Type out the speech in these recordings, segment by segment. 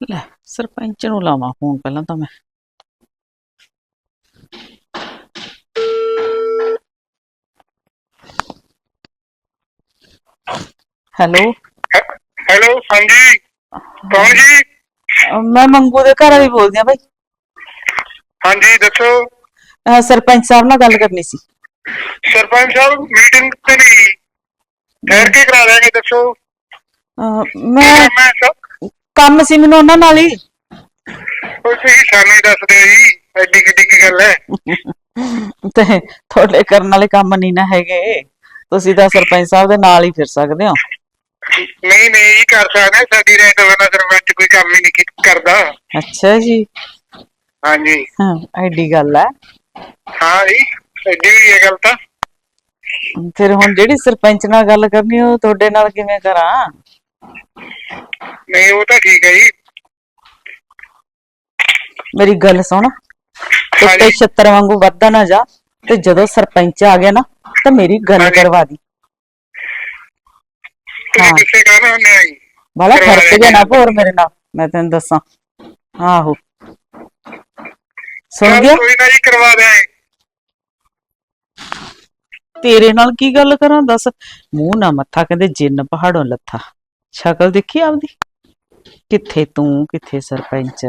ਲੈ ਸਰਪੰਚ ਨੂੰ ਲਾਵਾਂ ਫੋਨ ਪਹਿਲਾਂ ਤਾਂ ਮੈਂ। ਹੈਲੋ। ਹੈਲੋ ਹਾਂਜੀ। ਕੌਣ ਜੀ? ਮੈਂ ਮੰਗੂ ਦੇ ਘਰ ਵਾਲੀ ਬੋਲਦੀ ਆ ਬਾਈ। ਹਾਂਜੀ ਦੱਸੋ। ਅਹ ਸਰਪੰਚ ਸਾਹਿਬ ਨਾਲ ਗੱਲ ਕਰਨੀ ਸੀ। ਸਰਪੰਚ ਸਾਹਿਬ ਮੀਟਿੰਗ ਤੇ ਨਹੀਂ। ਠਹਿਰ ਕੇ ਕਰਾ ਦਾਂਗੇ ਦੱਸੋ। ਅਹ ਮੈਂ ਮੈਂ ਸਭ ਕੰਮ ਸੀ ਮੈਨੂੰ ਉਹਨਾਂ ਨਾਲ ਹੀ। ਉਹ ਤੁਸੀਂ ਸਾਨੂੰ ਹੀ ਦੱਸ ਦਿਓ ਜੀ ਐਡੀ ਕਿੱਡੀ ਕੀ ਗੱਲ ਹੈ। ਤੇ ਤੁਹਾਡੇ ਕਰਨ ਵਾਲੇ ਕੰਮ ਨਹੀਂ ਨਾ ਹੈਗੇ। ਤੁਸੀਂ ਤਾਂ ਸਰਪੰਚ ਸਾਹਿਬ ਦੇ ਨਾਲ ਹੀ ਫਿਰ ਸਕਦੇ ਹੋ। ਨਹੀਂ ਨਹੀਂ ਜੀ ਕਰ ਸਕਦੇ ਸਾਡੀ ਰਹਿ ਤੋਂ ਬਿਨਾਂ ਸਰਪੰਚ ਕੋਈ ਕੰਮ ਹੀ ਨਹੀਂ ਕੀ- ਕਰਦਾ। ਅੱਛਾ ਜੀ। ਹਾਂਜੀ। ਹਾਂ ਐਡੀ ਗੱਲ ਹੈ। ਹਾਂ ਜੀ ਐਡੀ ਵੀ ਇਹ ਗੱਲ ਤਾਂ। ਫਿਰ ਹੁਣ ਜਿਹੜੀ ਸਰਪੰਚ ਨਾਲ ਗੱਲ ਕਰਨੀ ਉਹ ਤੁਹਾਡੇ ਨਾਲ ਕਿਵੇਂ ਕਰਾਂ? ਨਹੀਂ ਉਹ ਤਾਂ ਠੀਕ ਹੈ ਜੀ। ਮੇਰੀ ਗੱਲ ਸੁਣ। ਹਾਂਜੀ। ਛੱਤਰ ਵਾਂਗੂ ਵੱਧਦਾ ਨਾ ਜਾ ਤੇ ਜਦੋਂ ਸਰਪੰਚ ਆ ਗਿਆ ਨਾ ਤਾਂ ਮੇਰੀ ਗੱਲ ਹਾਂਜੀ। ਕਰਵਾ ਦੀ। ਤੁਸੀਂ ਹਾਂ। ਕਿਸੇ ਕਹਿਣਾ ਹੁੰਦੇ ਆ ਜੀ ਬਾਲਾ ਕਰਵਾ। ਜਿਹਾ ਨਾ ਭੋਰ ਮੇਰੇ ਨਾਲ ਮੈਂ ਤੈਨੂੰ ਦੱਸਾਂ। ਆਹੋ। ਸੁਣ ਚੱਲ ਗਿਆ? ਕੋਈ ਨਾ ਜੀ ਕਰਵਾ ਦਿਆਂਗੇ। ਤੇਰੇ ਨਾਲ ਕੀ ਗੱਲ ਕਰਾਂ ਦੱਸ। ਮੂੰਹ ਨਾ ਮੱਥਾ ਕਹਿੰਦੇ ਜਿੰਨ ਪਹਾੜੋਂ ਲੱਥਾ। ਸ਼ਕਲ ਦੇਖੀ ਆਪਦੀ? ਕਿੱਥੇ ਤੂੰ ਕਿੱਥੇ ਸਰਪੰਚ?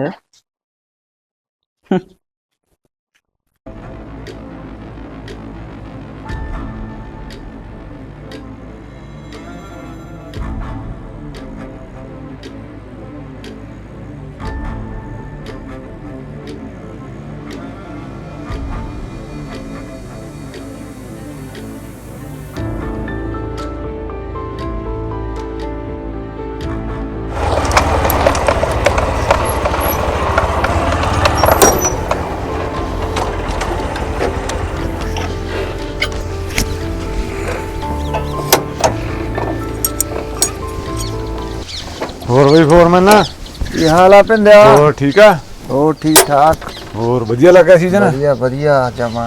ਫੋਰਮੈਨ ਕੀ ਹਾਲ ਆ ਪਿੰਦਿਆ ਹੋਰ ਠੀਕ ਆ? ਹੋ ਠੀਕ ਠਾਕ ਹੋਰ ਵਧੀਆ ਲੱਗਾ ਸੀਜ਼ਨ ਵਧੀਆ ਵਧੀਆ ਜਮਾ।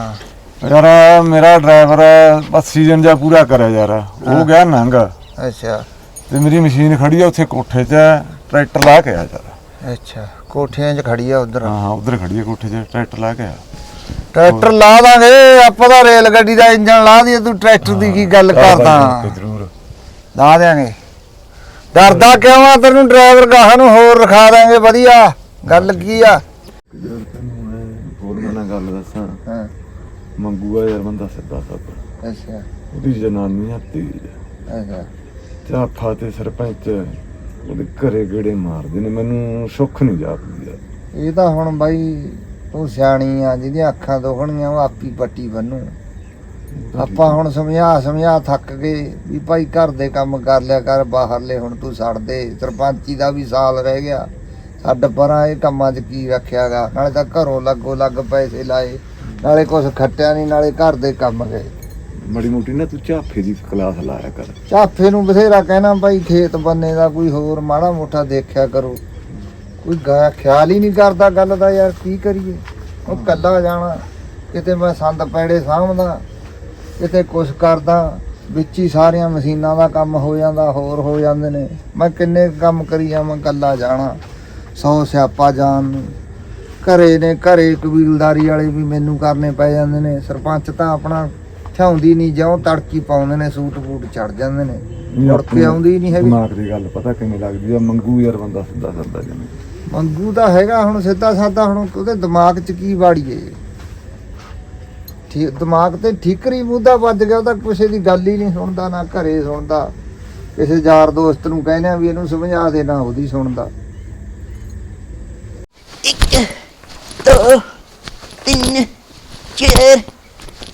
ਯਾਰ ਮੇਰਾ ਡਰਾਈਵਰ ਬਸ ਸੀਜ਼ਨ ਜਾ ਪੂਰਾ ਕਰਿਆ ਯਾਰ। ਉਹ ਗਿਆ ਨੰਗ। ਅੱਛਾ। ਤੇ ਮੇਰੀ ਮਸ਼ੀਨ ਖੜੀ ਆ ਉੱਥੇ ਕੋਠੇ 'ਚ ਟਰੈਕਟਰ ਲਾ ਕੇ ਆ ਯਾਰ। ਅੱਛਾ ਕੋਠਿਆਂ 'ਚ ਖੜੀ ਆ ਉਧਰ। ਹਾਂ ਉਧਰ ਖੜੀ ਆ ਕੋਠੇ 'ਚ ਟਰੈਕਟਰ ਲਾ ਕੇ ਆ। ਟਰੈਕਟਰ ਲਾ ਦਾਂਗੇ ਆਪਾਂ ਤਾਂ ਰੇਲ ਗੱਡੀ ਦਾ ਇੰਜਨ ਲਾ ਦਈਏ ਤੂੰ ਟਰੈਕਟਰ ਦੀ ਕੀ ਗੱਲ ਕਰਦਾ? ਜ਼ਰੂਰ ਲਾ ਦਿਆਂਗੇ। ਡਰਦਾ ਕਿਉਂ ਆ? ਤੈਨੂੰ ਡਰਾਈਵਰ ਗਾਹਾਂ ਨੂੰ ਹੋਰ ਰਖਾ ਦਾਂਗੇ ਵਧੀਆ। ਗੱਲ ਕੀ ਆ? ਫੋਰਮੈਨ ਨਾਲ ਗੱਲ ਦੱਸਾਂ। ਹਾਂ। ਮੰਗੂਆ ਯਾਰ ਬੰਦਾ ਸਿੱਧਾ ਸੱਪ ਅੱਛਾ। ਉਹਦੀ ਜਨਾਨੀ ਆ ਤੇਜ ਅੱਛਾ। ਝਾਫਾ ਤੇ ਸਰਪੰਚ ਉਹਦੇ ਘਰੇ ਗੇੜੇ ਮਾਰਦੇ ਨੇ। ਮੈਨੂੰ ਸੁੱਖ ਨਹੀਂ ਜਾਪਦੀ ਯਾਰ। ਇਹ ਤਾਂ ਹੁਣ ਬਾਈ ਤੂੰ ਸਿਆਣੀ ਆ ਜਿਹਦੀਆਂ ਅੱਖਾਂ ਦੁਖਣੀਆਂ ਉਹ ਆਪੀ ਪੱਟੀ ਬੰਨੂ। ਆਪਾਂ ਹੁਣ ਸਮਝਾ ਸਮਝਾ ਥੱਕ ਗਏ ਵੀ ਭਾਈ ਘਰ ਦੇ ਕੰਮ ਕਰ ਲਿਆ ਕਰ ਬਾਹਰਲੇ ਹੁਣ ਤੂੰ ਛੱਡ ਦੇ ਸਰਪੰਚੀ ਦਾ ਵੀ ਸਾਲ ਰਹਿ ਗਿਆ। ਛੱਡ ਪਰਾਂ ਇਹ ਕੰਮਾਂ 'ਚ ਕੀ ਰੱਖਿਆਗਾ ਨਾਲੇ ਤਾਂ ਘਰੋਂ ਲੱਗੋ ਲੱਗ ਪੈਸੇ ਲਾਏ ਨਾਲੇ ਕੁਝ ਖੱਟਿਆ ਨਹੀਂ ਨਾਲੇ ਘਰ ਦੇ ਕੰਮ ਗਏ। ਮੜੀ ਮੋਟੀ ਨਾ ਤੂੰ ਝਾਫੇ ਦੀ ਕਲਾਸ ਲਾਇਆ ਕਰ। ਝਾਫੇ ਨੂੰ ਬਥੇਰਾ ਕਹਿਣਾ ਭਾਈ ਖੇਤ ਬੰਨੇ ਦਾ ਕੋਈ ਹੋਰ ਮਾੜਾ ਮੋਟਾ ਦੇਖਿਆ ਕਰੋ। ਕੋਈ ਗਾ- ਖਿਆਲ ਹੀ ਨਹੀਂ ਕਰਦਾ ਗੱਲ ਦਾ ਯਾਰ ਕੀ ਕਰੀਏ? ਉਹ ਕੱਲਾ ਜਾਣਾ ਕਿਤੇ ਮੈਂ ਸੰਦ ਪੈੜੇ ਸਾਂਭਦਾ। ਕਿਤੇ ਕੁਛ ਕਰਦਾ ਵਿੱਚ ਹੀ ਸਾਰੀਆਂ ਮਸ਼ੀਨਾਂ ਦਾ ਕੰਮ ਹੋ ਜਾਂਦਾ ਹੋਰ ਹੋ ਜਾਂਦੇ ਨੇ। ਮੈਂ ਕਿੰਨੇ ਕੰਮ ਕਰੀ ਜਾਵਾਂ ਕੱਲਾ ਜਾਣਾ ਸੌ ਸਿਆਪਾ ਜਾਣ ਘਰੇ ਨੇ ਘਰੇ ਕਬੀਲਦਾਰੀ ਵਾਲੇ ਵੀ ਮੈਨੂੰ ਕਰਨੇ ਪੈ ਜਾਂਦੇ ਨੇ। ਸਰਪੰਚ ਤਾਂ ਆਪਣਾ ਛਾਉਂਦੀ ਨਹੀਂ ਜਿਉਂ ਤੜਕੀ ਪਾਉਂਦੇ ਨੇ ਸੂਟ ਬੂਟ ਚੜ ਜਾਂਦੇ ਨੇ। ਮੁੜ ਕੇ ਆਉਂਦੀ ਨਹੀਂ ਹੈਗੀ। ਦਿਮਾਗ ਦੀ ਗੱਲ ਪਤਾ ਕਿਵੇਂ ਲੱਗਦੀ ਆ ਮੰਗੂ ਯਾਰ ਬੰਦਾ ਸਿੱਧਾ ਸਰਦਾ ਜਿਵੇਂ। ਮੰਗੂ ਤਾਂ ਹੈਗਾ ਹੁਣ ਸਿੱਧਾ ਸਾਦਾ ਹੁਣ ਉਹਦੇ ਦਿਮਾਗ 'ਚ ਕੀ ਵਾੜੀਏ। ਠੀਕ, ਦਿਮਾਗ ਤੇ ਠੀਕਰੀ ਮੁੱਦਾ ਵੱਜ ਗਿਆ, ਉਹਦਾ ਕਿਸੇ ਦੀ ਗੱਲ ਹੀ ਨਹੀਂ ਸੁਣਦਾ, ਨਾ ਘਰੇ ਸੁਣਦਾ। ਕਿਸੇ ਯਾਰ ਦੋਸਤ ਨੂੰ ਕਹਿੰਦੇ ਆ ਵੀ ਇਹਨੂੰ ਸਮਝਾ ਦੇ, ਨਾ ਉਹਦੀ ਸੁਣਦਾ। ਇੱਕ, ਦੋ, ਤਿੰਨ, ਚਾਰ,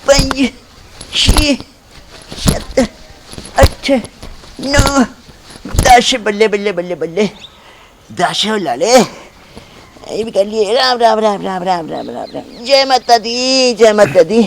ਪੰਜ, ਛੇ, ਸੱਤ, ਅੱਠ, ਨੌ, ਦਸ। ਬੱਲੇ ਬੱਲੇ ਬੱਲੇ ਬੱਲੇ। ਦਸ ਹੋ ਲਾਲੇ ਇਹ ਵੀ ਕਰ ਲਈ ਰਾਮ ਰਾਮ ਰਾਮ ਰਾਮ ਰਾਮ ਰਾਮ ਰਾਮ ਰਾਮ। ਜੈ ਮਾਤਾ ਦੀ, ਜੈ ਮਾਤਾ ਦੀ।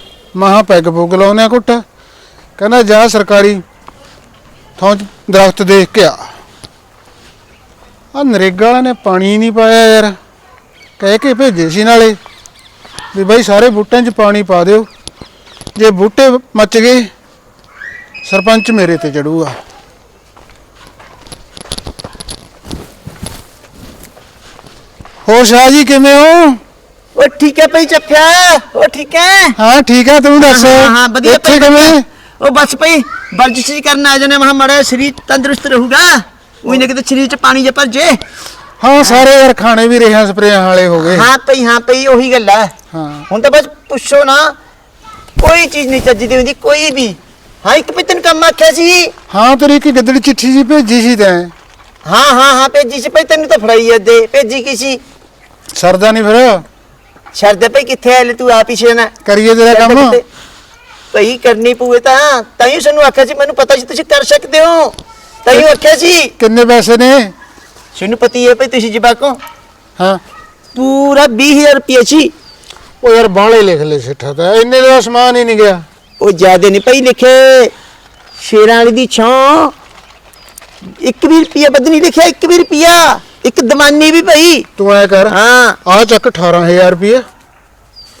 ਮਹਾ ਪੈਗ ਪੁੱਗ ਲਾਉਨੇ ਕੁੱਟ ਕਹਿੰਦਾ ਜਾ ਸਰਕਾਰੀ ਥਾਂ 'ਚ ਦਰਖਤ ਦੇਖ ਕੇ ਆ। ਆ ਨਰੇਗਾ ਵਾਲਿਆਂ ਨੇ ਪਾਣੀ ਨਹੀਂ ਪਾਇਆ ਯਾਰ। ਕਹਿ ਕੇ ਭੇਜੇ ਸੀ ਨਾਲੇ ਵੀ ਬਾਈ ਸਾਰੇ ਬੂਟਿਆਂ 'ਚ ਪਾਣੀ ਪਾ ਦਿਓ। ਜੇ ਬੂਟੇ ਮੱਚ ਗਏ, ਸਰਪੰਚ ਮੇਰੇ ਤੇ ਚੜੂਗਾ। ਹੋਰ ਸ਼ਾਹ ਜੀ ਕਿਵੇਂ ਹੋ? ਉਹ ਠੀਕ ਹੈ ਭਈ ਚੱਫਿਆ ਉਹ ਠੀਕ ਹੈ? ਹਾਂ ਠੀਕ ਆ ਤੂੰ ਦੱਸ। ਹਾਂ, ਹਾਂ, ਵਧੀਆ ਇੱਥੇ ਭਾਈ, ਕਿਵੇਂ? ਉਹ ਬਸ ਭਈ ਵਰਜਿਸ਼ ਜੀ ਕਰਨ ਆ ਜਾਣੇ ਮਹਾ ਮੜਾ ਸਰੀਰ ਤੰਦਰੁਸਤ ਰਹੂਗਾ। ਉਹੀ ਨਾ ਕਿਤੇ ਸਰੀਰ ਚ ਪਾਣੀ ਜੇ ਭਰ ਜੇ। ਹਾਂ ਸਾਰੇ ਯਾਰ ਖਾਣੇ ਵੀ ਰੇਹਾਂ ਸਪਰੇਆਂ ਵਾਲੇ ਹੋ ਗਏ। ਹਾਂ ਭਈ ਹਾਂ ਭਈ ਉਹੀ ਗੱਲ ਹੈ। ਹਾਂ। ਹੁਣ ਤਾਂ ਬਸ ਪੁੱਛੋ ਨਾ ਕੋਈ ਚੀਜ਼ ਨਹੀਂ ਚੱਜਦੀ ਹੁੰਦੀ ਕੋਈ ਵੀ। ਹਾਂ ਇੱਕ ਵੀ ਤੈਨੂੰ ਕੰਮ ਆਖਿਆ ਸੀ? ਹਾਂ ਤੇਰੀ ਇੱਕ ਗਿੱਦੜ ਚਿੱਠੀ ਜੀ ਭੇਜੀ ਸੀ ਤੈਂ। ਹਾਂ ਹਾਂ ਹਾਂ ਭੇਜੀ ਸੀ। ਭਈ ਤੈਨੂੰ ਤਾਂ ਫੜਾਈ ਐ ਦੇ ਭੇਜੀ ਕੀ ਸੀ? ਸਰਦਾ ਨਹੀਂ ਫਿਰ। ਸ਼ਰਦੇ ਭਈ ਕਿੱਥੇ ਐ ਲੈ ਤੂੰ ਆਪ ਹੀ ਛੇਣਾ ਕਰੀਏ ਤੇਰਾ ਕੰਮ। ਭਈ ਕਰਨੀ ਪੂਏ ਤਾਂ ਤਾਂ ਹੀ ਸਾਨੂੰ ਆਖਿਆ ਸੀ ਮੈਨੂੰ ਪਤਾ ਸੀ ਤੁਸੀਂ ਕਰ ਸਕਦੇ ਹੋ। ਤਾਂ ਹੀ ਆਖਿਆ ਸੀ। ਕਿੰਨੇ ਪੈਸੇ ਨੇ? ਸਾਨੂੰ ਪਤੀ ਹੈ ਭਈ ਤੁਸੀਂ ਜਵਾਕੋ। ਹਾਂ। ਪੂਰਾ 20000 ਰੁਪਏ ਸੀ। ਉਹ ਯਾਰ ਬਾਹਲੇ ਲਿਖ ਲੈ ਸਿੱਠਾ ਤਾਂ ਇੰਨੇ ਦਾ ਸਮਾਨ ਹੀ ਨਹੀਂ ਗਿਆ। ਉਹ ਜਿਆਦੇ ਨਹੀਂ ਪਈ ਲਿਖੇ। ਸ਼ੇਰਾਂ ਵਾਲੀ ਦੀ ਛਾਂ। ਇੱਕ ਵੀ ਰੁਪਿਆ ਨਹੀਂ ਲਿਖਿਆ ਇੱਕ ਵੀ ਰੁਪਿਆ ਇੱਕ ਦਮਾਨੀ ਵੀ ਪਈ ਤੂੰ ਐ ਕਰ ਹਾਂ। ਆ ਚੱਕ 18000 ਰੁਪਏ।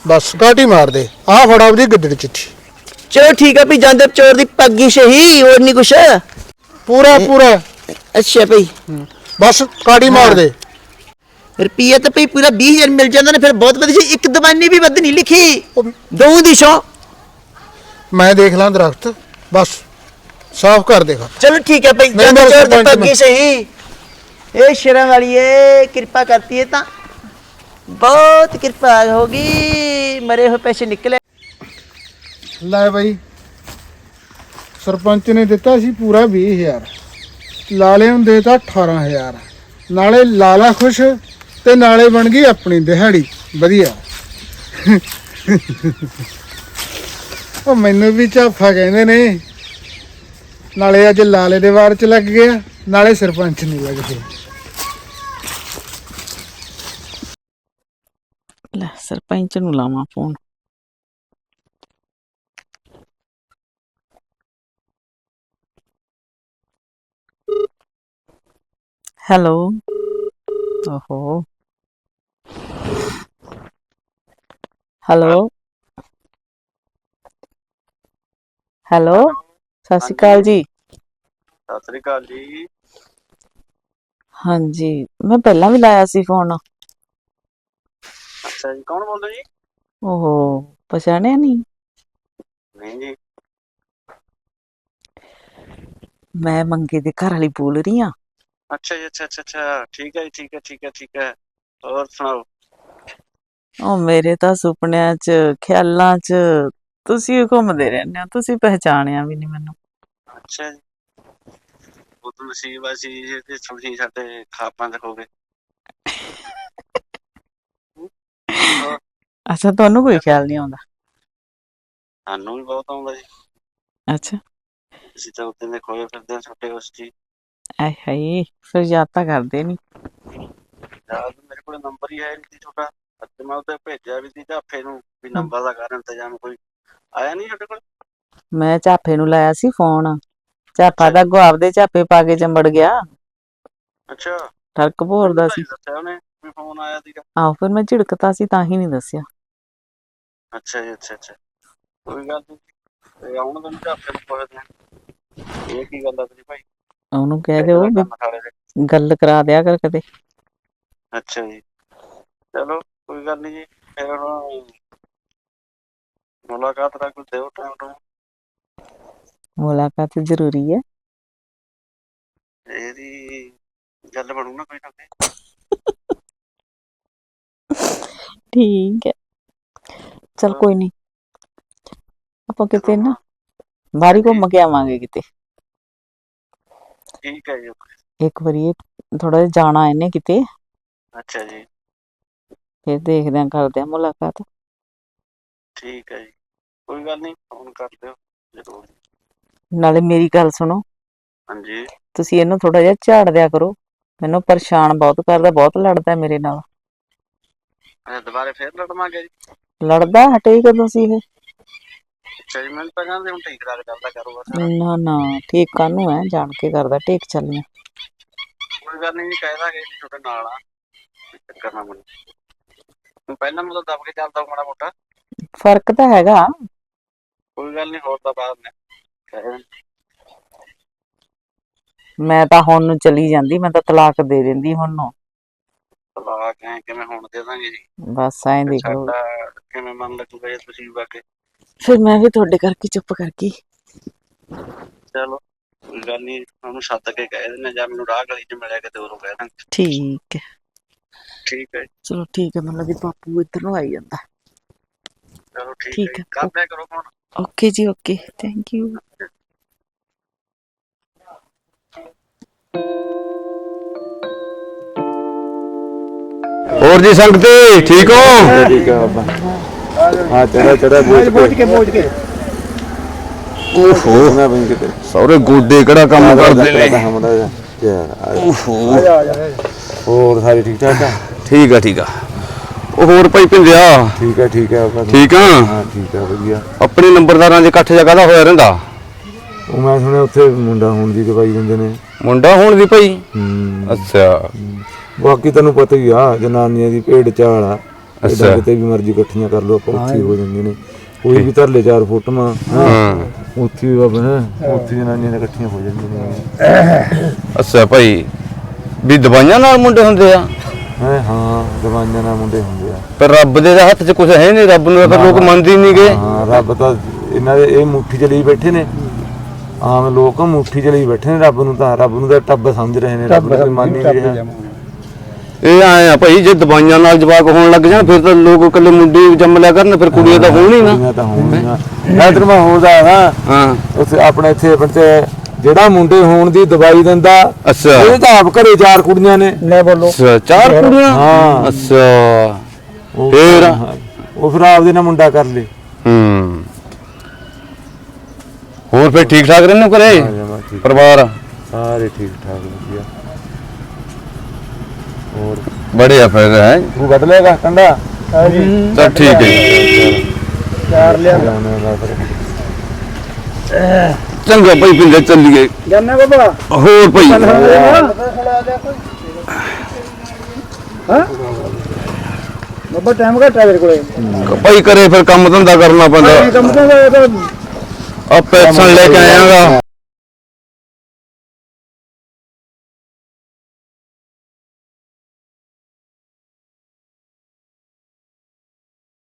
ਬਸ ਕਾਟੀ ਮਾਰ ਦੇ। ਆ ਫੜਾ ਉਹਦੀ ਗਿੱਦੜ ਚਿੱਠੀ। ਚਲੋ ਠੀਕ ਹੈ ਭਈ ਜਾਂਦੇ ਚੋਰ ਦੀ ਪੱਗੀ ਸਹੀ ਹੋਰ ਨਹੀਂ ਕੁਛ। ਪੂਰਾ ਪੂਰਾ। ਅੱਛਾ ਭਈ। ਬਸ ਕਾਟੀ ਮਾਰ ਦੇ। ਰੁਪਿਆ ਤਾਂ ਭਈ ਪੂਰਾ 20000 ਮਿਲ ਜਾਂਦਾ ਨੇ ਫਿਰ ਬਹੁਤ ਵਧੀਆ ਸੀ। ਇੱਕ ਦਮਾਨੀ ਵੀ ਵੱਧ ਨਹੀਂ ਲਿਖੀ। ਦੋ ਦੀ ਛਾਂ। ਮੈਂ ਦੇਖ ਲਾਂ ਦਰਖਤ। ਬਸ ਸਾਫ਼ ਕਰ ਦੇ। ਚਲੋ ਠੀਕ ਹੈ ਭਈ ਨਹੀਂ, ਜਾਂਦੇ ਮੇਰੇ ਚੋਰ ਦੀ ਸਰਪੰਚ ਪੱਗੀ ਸਹੀ। ਇਹ ਸ਼ੇਰਾਂ ਵਾਲੀ ਕਿਰਪਾ ਕਰਤੀ ਹੈ ਤਾਂ। ਬਹੁਤ ਕਿਰਪਾ ਹੋਗੀ ਮਰੇ ਹੋਏ ਪੈਸੇ ਨਿਕਲੇ। ਲੈ ਬਾਈ, ਸਰਪੰਚ ਨੇ ਦਿੱਤਾ ਸੀ ਪੂਰਾ 20000 ਲਾਲੇ ਨੂੰ ਦੇਤਾ 18000 ਨਾਲੇ ਲਾਲਾ ਖੁਸ਼ ਤੇ ਨਾਲੇ ਬਣ ਗਈ ਆਪਣੀ ਦਿਹਾੜੀ। ਵਧੀਆ। ਉਹ ਮੈਨੂੰ ਵੀ ਝਾਫਾ ਕਹਿੰਦੇ ਨੇ ਨਾਲੇ ਅੱਜ ਲਾਲੇ ਦੇ ਵਾਰ ਚ ਲੱਗ ਗਿਆ, ਨਾਲੇ ਸਰਪੰਚ ਨਹੀਂ ਲੱਗਦੇ ਲੈ, ਸਰਪੰਚ ਨੂੰ ਲਾਵਾਂ ਫੋਨ। ਹੈਲੋ, ਓਹੋ। ਹੈਲੋ। ਹੈਲੋ। ਸਤਿ ਸ਼੍ਰੀ ਅਕਾਲ ਜੀ। ਸਤਿ ਸ੍ਰੀ ਅਕਾਲ ਜੀ। ਹਾਂਜੀ ਮੈਂ ਪਹਿਲਾਂ ਵੀ ਲਾਇਆ ਸੀ ਫੋਨ। ਅੱਛਾ ਜੀ ਕੌਣ ਬੋਲਦੇ ਜੀ? ਓਹੋ ਪਛਾਣਿਆ ਨਹੀਂ ਨਹੀਂ ਜੀ। ਮੈਂ ਮੰਗੇ ਦੇ ਘਰ ਵਾਲੀ ਬੋਲ ਰਹੀ ਆ ਅੱਛਾ ਜੀ ਅੱਛਾ ਅੱਛਾ ਅੱਛਾ। ਠੀਕ ਹੈ ਜੀ ਠੀਕ ਹੈ ਠੀਕ ਹੈ ਠੀਕ ਹੈ। ਹੋਰ ਸੁਣਾਓ? ਉਹ ਮੇਰੇ ਤਾਂ ਸੁਪਨਿਆਂ 'ਚ ਖਿਆਲਾਂ 'ਚ ਤੁਸੀਂ ਘੁੰਮਦੇ ਰਹਿੰਦੇ ਹੋ। ਤੁਸੀਂ ਪਹਿਚਾਣਿਆ ਵੀ ਨਹੀਂ ਮੈਨੂੰ। ਅੱਛਾ ਜੀ। ਉਹ ਤਾਂ ਨਸੀਬ ਆ ਸੀ ਜੇ ਤੇ ਤੁਸੀਂ ਸਾਡੇ ਖਾਪਾਂ ਦੇ ਹੋ ਗਏ। ਅੱਛਾ ਤੁਹਾਨੂੰ ਕੋਈ ਖਿਆਲ ਨਹੀਂ ਆਉਂਦਾ? ਸਾਨੂੰ ਵੀ ਬਹੁਤ ਆਉਂਦਾ ਜੀ। ਅੱਛਾ। ਅਸੀਂ ਤਾਂ ਉੱਤੇ ਦੇ ਖੋਏ ਫਿਰਦੇ ਹਾਂ ਛੋਟੇ ਉਸ ਜੀ। ਆਏ ਹਾਏ ਫਿਰ ਯਾਦ ਤਾਂ ਕਰਦੇ ਨਹੀਂ ਯਾਦ ਮੇਰੇ ਕੋਲ ਨੰਬਰ ਹੀ ਹੈ ਨਹੀਂ ਤੁਹਾਡਾ ਅੱਜ ਮੈਂ ਉੱਤੇ ਭੇਜਿਆ ਵੀ ਸੀ ਝਾਫੇ ਨੂੰ ਵੀ ਨੰਬਰ ਦਾ ਕਰ ਇੰਤਜ਼ਾਮ ਕੋਈ ਆਇਆ ਨਹੀਂ ਤੁਹਾਡੇ ਕੋਲ? ਮੈਂ ਝਾਫੇ ਨੂੰ ਲਾਇਆ ਸੀ ਫੋਨ। ਝਾਫਾ ਦਾ ਅੱਗੋਂ ਆਪਦੇ ਝਾਪੇ ਪਾ ਕੇ ਚੰਬੜ ਗਿਆ। ਅੱਛਾ। ਠਰਕ ਭੋਰਦਾ ਸੀ। ਤਾਂ ਦੱਸਿਆ ਉਹਨੇ ਵੀ ਫੋਨ ਆਇਆ ਸੀਗਾ। ਆਹੋ ਫਿਰ ਮੈਂ ਝਿੜਕਤਾ ਸੀ ਤਾਂ ਹੀ ਨਹੀਂ ਦੱਸਿਆ। ਅੱਛਾ ਜੀ ਅੱਛਾ ਅੱਛਾ। ਕੋਈ ਗੱਲ ਨਹੀਂ ਤੇ ਆਉਣ ਦੇ ਝਾਫੇ ਨੂੰ ਪੁੱਛਦੇ ਇਹ ਕੀ ਗੱਲ ਆ ਤੇਰੀ ਭਾਈ? ਉਹਨੂੰ ਕਹਿ ਦਿਓ ਵੀ। ਗੱਲ ਕਰਾ ਦਿਆ ਕਰ ਕਦੇ। ਅੱਛਾ ਜੀ। ਚਲੋ ਕੋਈ ਗੱਲ ਨਹੀਂ ਜੀ। ਫਿਰ ਮੁਲਾਕਾਤ ਦਾ ਕੋਈ ਦਿਓ ਟਾਈਮ ਤੋਂ ਮੁਲਾਕਾਤ ਜ਼ਰੂਰੀ ਹੈ। ਇਹਦੀ ਗੱਲ ਬਣੂ ਨਾ ਕੋਈ ਨਾ ਕੋਈ। ਠੀਕ ਹੈ। ਚਲ ਕੋਈ ਨਹੀਂ ਆਪਾਂ ਕਿਤੇ ਨਾ ਬਾਹਰੀ ਘੁੰਮ ਕੇ ਆਵਾਂਗੇ ਕਿਤੇ। ਠੀਕ ਹੈ ਜੀ। ਇੱਕ ਵਾਰੀ ਥੋੜਾ ਜਿਹਾ ਜਾਣਾ ਇਹਨੇ ਕਿਤੇ। ਅੱਛਾ ਜੀ। ਫਿਰ ਦੇਖਦੇ ਆਂ ਕਰਦੇ ਆਂ ਮੁਲਾਕਾਤ। ਠੀਕ ਹੈ ਜੀ। ਕੋਈ ਗੱਲ ਨਹੀਂ ਫੋਨ ਕਰ ਦਿਓ ਜ਼ਰੂਰ। ਨਾਲੇ ਮੇਰੀ ਗੱਲ ਸੁਣੋ। ਹਾਂਜੀ। ਤੁਸੀਂ ਇਹਨੂੰ ਥੋੜਾ ਜਿਹਾ ਝਾੜ ਦਿਆ ਕਰੋ। ਮੈਨੂੰ ਪਰੇਸ਼ਾਨ ਬਹੁਤ ਕਰਦਾ ਬਹੁਤ ਲੜਦਾ ਮੇਰੇ ਨਾਲ। ਅੱਛਾ ਦੁਬਾਰੇ ਫੇਰ ਲੜਵਾਂਗੇ ਜੀ? ਲੜਦਾ ਹਟੇ ਕਦੋਂ ਸੀ ਇਹ? ਮੈਂ ਤਾਂ ਕਹਿੰਦੇ ਹੁਣ ਠੀਕ। ਨਾ ਨਾ ਠੀਕ ਕਾਨੂੰ ਹੈ ਜਾਣ ਕੇ ਕਰਦਾ ਟੇਕ ਚੱਲੀਆਂ ਕੋਈ ਗੱਲ ਨਹੀਂ ਕਹਿ ਦਾਂਗੇ ਤੁਹਾਡੇ ਨਾਲ ਆ। ਕੋਈ ਚੱਕਰ ਨਾ ਮੈਨੂੰ ਤੂੰ ਪਹਿਲਾਂ ਮਤਲਬ ਦੱਬ ਕੇ ਚੱਲਦਾ ਮਾੜਾ ਮੋਟਾ। ਫ਼ਰਕ ਤਾਂ ਹੈਗਾ। ਕੋਈ ਗੱਲ ਨਹੀਂ ਹੋਰ ਤਾਂ ਬਾਅਦ ਨੇ। ਮੈਂ ਤਾਂ ਹੁਣ ਨੂੰ ਚਲੀ ਜਾਂਦੀ ਮੈਂ ਤਾਂ ਤਲਾਕ ਦੇ ਦਿੰਦੀ ਹੁਣ ਨੂੰ। ਤਲਾਕ ਐ ਕਿਵੇਂ ਹੁਣ ਦੇ ਦਾਂਗੇ ਜੀ? ਬਸ ਐਂ ਦੇਖ। ਲਓ ਸਾਡਾ ਕਿਵੇਂ ਮਨ ਲੱਗੂਗਾ ਜੇ ਤੁਸੀਂ ਬਾਕੇ? ਫਿਰ ਮੈਂ ਵੀ ਤੁਹਾਡੇ ਕਰਕੇ ਚੁੱਪ ਕਰ ਗਈ ਚਲੋ ਕੋਈ ਗੱਲ ਨਹੀਂ ਉਹਨੂੰ ਸੱਦ ਕੇ ਕਹਿ ਦਿੰਦੇ ਜਾਂ ਮੈਨੂੰ ਰਾਹ ਗਲੀ 'ਚ ਮਿਲਿਆ ਕਿਤੇ ਉਰੋਂ ਕਹਿ ਦਾਂਗੇ। ਠੀਕ ਹੈ। ਠੀਕ ਹੈ ਚਲੋ ਠੀਕ ਹੈ ਮਤਲਬ ਕਿ ਪਾਪੂ ਇੱਧਰ ਨੂੰ ਆਈ ਜਾਂਦਾ। ਚਲੋ ਠੀਕ ਠੀਕ ਹੈ ਦਿਆ ਕਰੋ ਫੋਨ। ਓਕੇ ਜੀ ਓਕੇ ਥੈਂਕ ਯੂ ਹੋਰ ਜੀ ਸੰਗਤੇ ਠੀਕ ਹੋ? ਠੀਕ ਆ ਬਾਬਾ ਹਾਂ ਚੜਾ ਚੜਾ ਬੋਝ ਕੇ। ਬੋਝ ਕੇ ਓਹੋ ਨਾ ਬਣ ਕਿਤੇ ਸੌਰੇ ਗੋਡੇ ਕਿਹੜਾ ਕੰਮ ਕਰਦੇ ਨੇ? ਹਮੜਾ ਯਾਰ ਓਹੋ। ਹੋਰ ਸਾਰੇ ਠੀਕ ਠਾਕ ਆ? ਠੀਕ ਆ ਠੀਕ ਆ। ਉਹ ਹੋਰ ਭਾਈ ਪਿੰਦਿਆ ਠੀਕ ਆ ਠੀਕ ਬਾਬਾ ਠੀਕ ਆ? ਹਾਂ ਠੀਕ ਆ ਵਧੀਆ। ਆਪਣੇ ਨੰਬਰਦਾਰਾਂ ਦੇ ਇਕੱਠ ਜਗ੍ਹਾ ਦਾ ਹੋਇਆ ਰਹਿੰਦਾ? ਉਹ ਮੈਂ ਸੁਣਿਆ ਉੱਥੇ ਮੁੰਡਾ ਹੋਣ ਦੀ ਦਵਾਈ ਦਿੰਦੇ ਨੇ। ਮੁੰਡਾ ਹੋਣ ਦੀ ਭਾਈ? ਹੂੰ। ਅੱਛਾ। ਬਾਕੀ ਤੈਨੂੰ ਪਤਾ ਹੀ ਆ ਜਨਾਨੀਆਂ ਦੀ ਭੇਡ ਚਾਲ ਆ। ਅੱਛਾ। ਕਿਤੇ ਵੀ ਮਰਜ਼ੀ ਇਕੱਠੀਆਂ ਕਰ ਲਓ ਆਪਾਂ ਉੱਥੇ ਹੀ ਹੋ। ਜਾਂਦੀਆਂ ਨੇ। ਕੋਈ ਵੀ ਧਰ ਲੈ ਚਾਰ ਫੋਟੋਆਂ ਹਾਂ। ਉੱਥੇ ਵੀ ਬਾਬਾ ਹੈ। ਉੱਥੇ ਜਨਾਨੀਆਂ ਨੇ ਇਕੱਠੀਆਂ ਹੋ ਜਾਂਦੀਆਂ ਨੇ। ਅੱਛਾ ਭਾਈ। ਵੀ ਦਵਾਈਆਂ ਨਾਲ ਮੁੰਡੇ ਹੁੰਦੇ ਆ? ਹੈ ਹਾਂ ਦਵਾਈਆਂ ਨਾਲ ਮੁੰਡੇ ਹੁੰਦੇ ਆ। ਪਰ ਰੱਬ ਦੇ ਤਾਂ ਹੱਥ 'ਚ ਕੁਝ ਹੈ ਨਹੀਂ ਰੱਬ ਨੂੰ ਤਾਂ ਲੋਕ ਮੰਨਦੇ ਹੀ ਨਹੀਂਗੇ ਹਾਂ ਰੱਬ ਤਾਂ ਇਹਨਾਂ ਦੇ ਇਹ ਮੁੱਠੀ ਚ ਲਈ ਬੈਠੇ ਨੇ। ਆਮ ਲੋਕ ਮੁੱਠੀ ਚ ਲਈ ਬੈਠੇ ਨੇ ਰੱਬ ਨੂੰ ਤਾਂ ਰੱਬ ਨੂੰ ਤਾਂ ਟੱਬ ਸਮਝ ਰਹੇ ਨੇ ਰੱਬ ਨੂੰ ਮੰਨ ਨਹੀਂ ਰਿਹਾ। ਇਹ ਆਏ ਆ ਭਾਈ ਜੇ ਦਵਾਈਆਂ ਨਾਲ ਜਵਾਕ ਹੋਣ ਲੱਗ ਜਾਣ ਫਿਰ ਤਾਂ ਲੋਕ ਇਕੱਲੇ ਮੁੰਡੇ ਜੰਮ ਲਿਆ ਕਰਨ ਫਿਰ ਕੁੜੀਆਂ ਤਾਂ ਹੋਣ ਹੀ ਨਾ। ਤਾਂ ਹੋਣੀਆਂ ਮੈਂ ਤੈਨੂੰ ਮੈਂ ਹੋਦਾ ਨਾ ਹਾਂ। ਉੱਥੇ ਆਪਣੇ ਇੱਥੇ ਤੇ ਜਿਹੜਾ ਮੁੰਡੇ ਹੋਣ ਦੀ ਦਵਾਈ ਦਿੰਦਾ ਅੱਛਾ। ਇਹ ਤਾਂ ਆਪ ਘਰੇ ਚਾਰ ਕੁੜੀਆਂ ਨੇ। ਲੈ ਬੋਲੋ। ਚਾਰ ਕੁੜੀਆਂ? ਹਾਂ। ਅੱਛਾ। ਉਹ ਫੇਰ? ਹਾਂ, ਉਹ ਫਿਰ ਆਪਦੇ ਨਾਲ ਮੁੰਡਾ ਕਰ ਲੇ। ਹੂੰ। ਹੋਰ ਫਿਰ ਠੀਕ ਠਾਕ ਰਹਿੰਦੇ ਹੋ ਠੀਕ। ਪਰਿਵਾਰ? ਸਾਰੇ ਠੀਕ ਠਾਕ ਵਧੀਆ। ਹੋਰ? ਬੜੇ ਆ ਫਿਰ ਹੈ? ਤੂੰ ਕੱਢ ਲੇਗਾ ਕੰਡਾ? ਤਾਂ ਠੀਕ ਹੈ। ਚਾਰ ਲਿਆ। ਚੰਗਾ ਭਾਈ ਪਿੰਡੇ ਚੱਲੀਏ। ਜਾਨਾ ਬਾਬਾ? ਹੋਰ ਭਾਈ? ਬਾਬਾ ਟਾਈਮ ਘੱਟ ਆ ਤੇਰੇ ਕੋਲੇ। ਭਾਈ ਕਰੇ ਫਿਰ ਕੰਮ ਧੰਦਾ ਕਰਨਾ ਪੈਂਦਾ। ਕੰਮ ਤਾਂ ਆ ਲੈ ਕੇ ਆਇਆਗਾ।